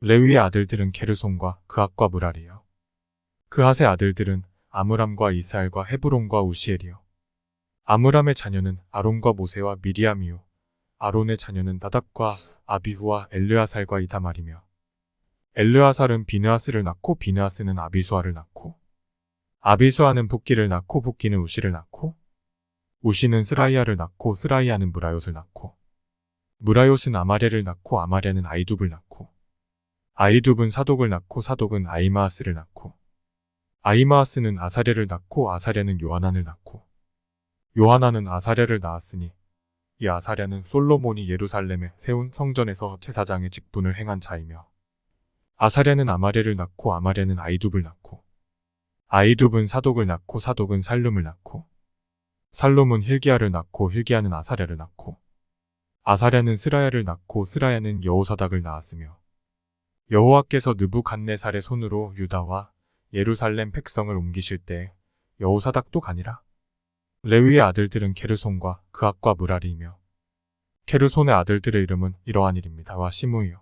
레위의 아들들은 게르손과 그앗과 무랄이요. 그앗의 아들들은 아므람과 이스알과 헤브론과 우시엘이요. 아므람의 자녀는 아론과 모세와 미리암이요. 아론의 자녀는 나답과 아비후와 엘르아살과 이다말이며 엘르아살은 비느하스를 낳고 비느하스는 아비수아를 낳고 아비수아는 붓기를 낳고 붓기는 우시를 낳고 우시는 스라이아를 낳고 스라이아는 무라요을 낳고 무라요은 아마레를 낳고 아마레는 아이둡을 낳고 아이둡은 사독을 낳고 사독은 아이마아스를 낳고 아이마아스는 아사레를 낳고 아사레는 요하난을 낳고 요하난은 아사레를 낳았으니 이 아사랴는 솔로몬이 예루살렘에 세운 성전에서 제사장의 직분을 행한 자이며 아사랴는 아마레를 낳고 아마레는 아이둡을 낳고 아이둡은 사독을 낳고 사독은 살룸을 낳고 살룸은 힐기야를 낳고 힐기야는 아사랴를 낳고 아사랴는 스라야를 낳고 스라야는 여호사닥을 낳았으며 여호와께서 느부갓네살의 손으로 유다와 예루살렘 백성을 옮기실 때 여호사닥도 가니라. 레위의 아들들은 게르손과 그앗과 무라리이며 게르손의 아들들의 이름은 이러하니입니다와 시므이요.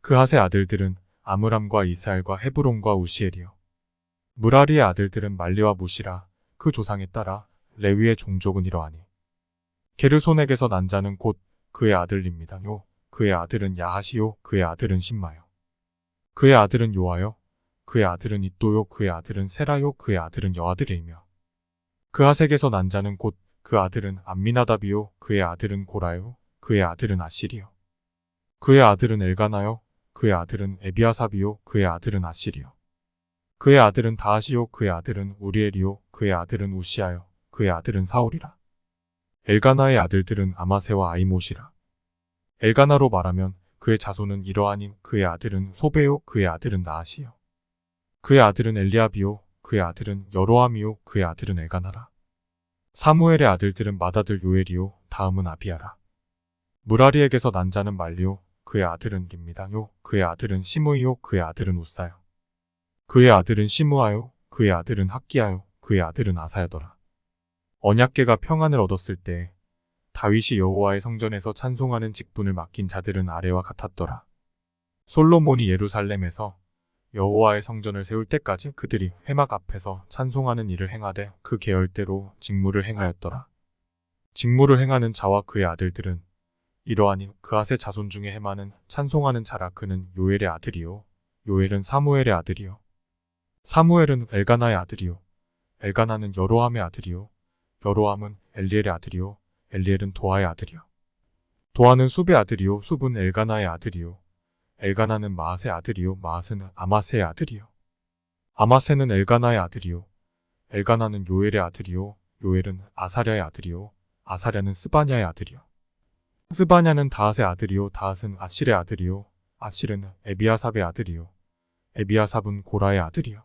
그앗의 아들들은 아므람과 이스알과 헤브론과 우시엘이요. 무라리의 아들들은 말리와 무시라. 그 조상에 따라 레위의 종족은 이러하니 게르손에게서 난 자는 곧 그의 아들입니다요. 그의 아들은 야하시요. 그의 아들은 신마요 그의 아들은 요하요 그의 아들은 이또요 그의 아들은 세라요 그의 아들은 여아들이며 그 아색에서 난 자는 곧 그 아들은 암미나답이요 그의 아들은 고라요 그의 아들은 아시리요 그의 아들은 엘가나요 그의 아들은 에비아삽이요 그의 아들은 아시리요 그의 아들은 다하시요 그의 아들은 우리엘이요 그의 아들은 우시아요 그의 아들은 사울이라 엘가나의 아들들은 아마세와 아이못이라 엘가나로 말하면 그의 자손은 이러하니 그의 아들은 소베요 그의 아들은 나하시요 그의 아들은 엘리아비요 그의 아들은 여로함이요 그의 아들은 엘가나라. 사무엘의 아들들은 맏아들 요엘이요 다음은 아비아라. 무라리에게서 난 자는 말리요 그의 아들은 립니다요 그의 아들은 시므이요 그의 아들은 우사요. 그의 아들은 시므아요 그의 아들은 학기야요 그의 아들은 아사야더라. 언약계가 평안을 얻었을 때 다윗이 여호와의 성전에서 찬송하는 직분을 맡긴 자들은 아래와 같았더라. 솔로몬이 예루살렘에서 여호와의 성전을 세울 때까지 그들이 회막 앞에서 찬송하는 일을 행하되 그 계열대로 직무를 행하였더라. 직무를 행하는 자와 그의 아들들은 이러하니 그아의 자손 중에 해마는 찬송하는 자라 그는 요엘의 아들이요 요엘은 사무엘의 아들이요 사무엘은 엘가나의 아들이요 엘가나는 여로함의 아들이요 여로함은 엘리엘의 아들이요 엘리엘은 도아의 아들이요. 도아는 숲의 아들이요 숲은 엘가나의 아들이요 엘가나는 마앗의 아들이요 마앗은 아마세의 아들이요. 아마세는 엘가나의 아들이요 엘가나는 요엘의 아들이요 요엘은 아사랴의 아들이요 아사랴는 스바냐의 아들이요. 스바냐는 다앗의 아들이요 다앗은 아실의 아들이요 아실은 에비아삽의 아들이요 에비아삽은 고라의 아들이요.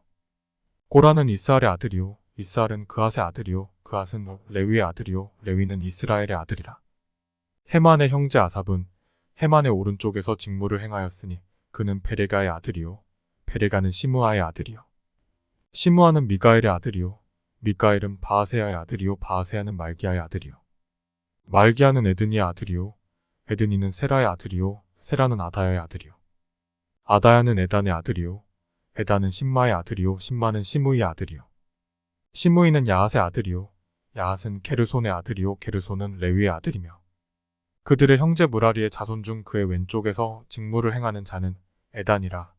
고라는 이스알의 아들이요 이스알은 그앗의 아들이요 그앗은 레위의 아들이요 레위는 이스라엘의 아들이라. 헤만의 형제 아삽은 헤만의 오른쪽에서 직무를 행하였으니 그는 페레가의 아들이요 페레가는 시므아의 아들이요. 시므아는 미가엘의 아들이요 미가엘은 바아세아의 아들이요 바아세아는 말기아의 아들이요. 말기아는 에드니의 아들이요 에드니는 세라의 아들이요 세라는 아다야의 아들이요. 아다야는 에단의 아들이요 에단은 신마의 아들이요 신마는 시므이의 아들이요. 시므이는 야핫의 아들이요 야핫은 케르손의 아들이요 케르손은 레위의 아들이며 그들의 형제 무라리의 자손 중 그의 왼쪽에서 직무를 행하는 자는 에단이라.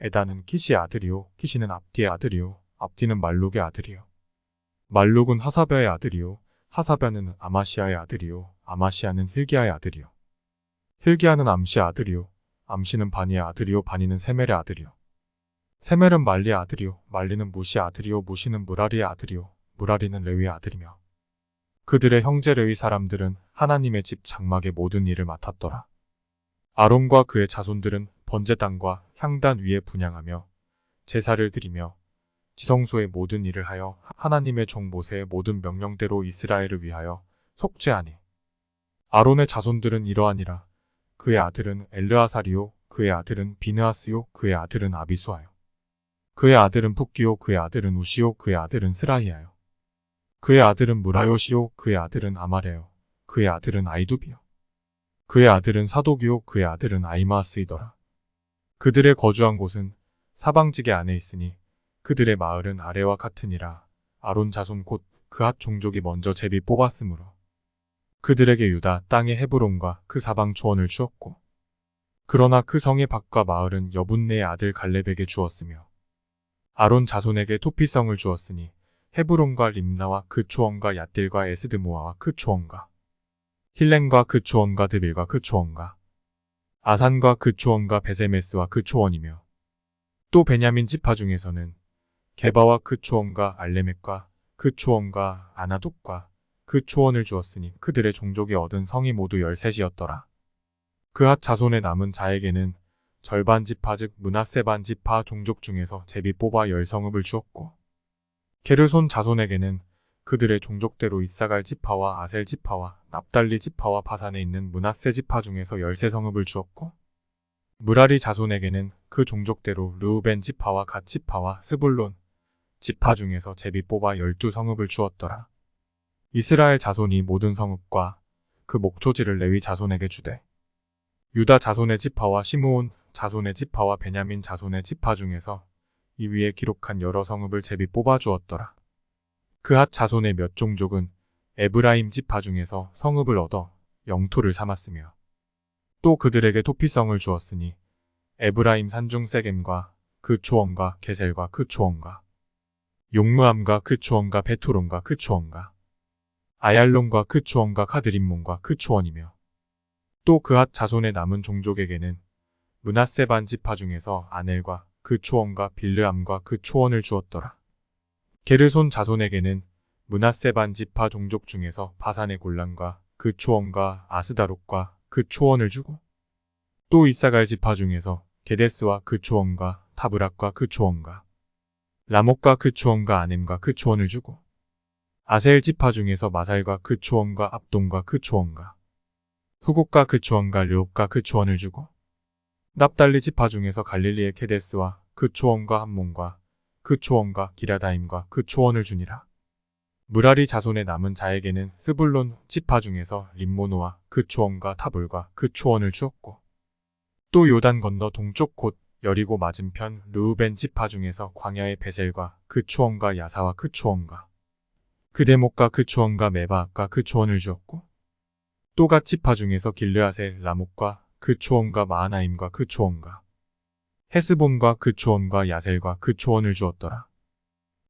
에단은 키시의 아들이요. 키시는 압디의 아들이요. 압디는 말룩의 아들이요. 말룩은 하사베의 아들이요. 하사베는 아마시아의 아들이요. 아마시아는 힐기야의 아들이요. 힐기야는 암시의 아들이요. 암시는 바니의 아들이요. 바니는 세멜의 아들이요. 세멜은 말리의 아들이요. 말리는 무시의 아들이요. 무시는 무라리의 아들이요. 무라리는 레위의 아들이며 그들의 형제 레위 사람들은 하나님의 집 장막의 모든 일을 맡았더라. 아론과 그의 자손들은 번제 땅과 향단 위에 분양하며 제사를 드리며 지성소의 모든 일을 하여 하나님의 종 모세의 모든 명령대로 이스라엘을 위하여 속죄하니 아론의 자손들은 이러하니라. 그의 아들은 엘르아사리요 그의 아들은 비느하스요 그의 아들은 아비수아요. 그의 아들은 푸기요 그의 아들은 우시요 그의 아들은 스라이아요 그의 아들은 무라요시요 그의 아들은 아마레요 그의 아들은 아이두비요 그의 아들은 사독이요 그의 아들은 아이마스이더라 그들의 거주한 곳은 사방지계 안에 있으니 그들의 마을은 아래와 같으니라. 아론 자손 곧 그핫 종족이 먼저 제비 뽑았으므로 그들에게 유다 땅의 헤브론과 그 사방 초원을 주었고 그러나 그 성의 밖과 마을은 여분네의 아들 갈렙에게 주었으며 아론 자손에게 토피성을 주었으니 헤브론과 림나와 그 초원과 얏딜과 에스드모아와 그 초원과 힐렌과 그 초원과 드빌과 그 초원과 아산과 그 초원과 베세메스와 그 초원이며 또 베냐민 지파 중에서는 게바와 그 초원과 알레멕과 그 초원과 아나독과 그 초원을 주었으니 그들의 종족이 얻은 성이 모두 열셋이었더라. 그핫 자손에 남은 자에게는 절반 지파 즉 문하세 반 지파 종족 중에서 제비 뽑아 열 성읍을 주었고 게르손 자손에게는 그들의 종족대로 이사갈 지파와 아셀 지파와 납달리 지파와 바산에 있는 문하세 지파 중에서 열세 성읍을 주었고 무라리 자손에게는 그 종족대로 르우벤 지파와 갓 지파와 스불론 지파 중에서 제비 뽑아 열두 성읍을 주었더라. 이스라엘 자손이 모든 성읍과 그 목초지를 레위 자손에게 주되 유다 자손의 지파와 시므온 자손의 지파와 베냐민 자손의 지파 중에서 이 위에 기록한 여러 성읍을 제비 뽑아 주었더라. 그핫 자손의 몇 종족은 에브라임 지파 중에서 성읍을 얻어 영토를 삼았으며 또 그들에게 토피성을 주었으니 에브라임 산중 세겜과 그 초원과 게셀과 그 초원과 용무암과 그 초원과 베토론과 그 초원과 아얄론과 그 초원과 카드림몬과 그 초원이며 또 그핫 자손의 남은 종족에게는 문하세 반 지파 중에서 아넬과 그 초원과 빌르암과 그 초원을 주었더라. 게르손 자손에게는 문하세반 지파 종족 중에서 바산의 골란과 그 초원과 아스다롯과 그 초원을 주고 또 이사갈 지파 중에서 게데스와 그 초원과 타브락과 그 초원과 라목과 그 초원과 아넴과 그 초원을 주고 아셀 지파 중에서 마살과 그 초원과 압동과 그 초원과 후국과 그 초원과 르옥과 그 초원을 주고 납달리 지파 중에서 갈릴리의 케데스와 그 초원과 함몬과 그 초원과 기라다임과 그 초원을 주니라. 무라리 자손의 남은 자에게는 스불론 지파 중에서 림모노와 그 초원과 타불과 그 초원을 주었고 또 요단 건너 동쪽 곳 여리고 맞은편 르우벤 지파 중에서 광야의 베셀과 그 초원과 야사와 그 초원과 그 대목과 그 초원과 메바과 그 초원을 주었고 또갓 지파 중에서 길르아셀 라목과 그 초원과 마하나임과 그 초원과 헤스본과 그 초원과 야셀과 그 초원을 주었더라.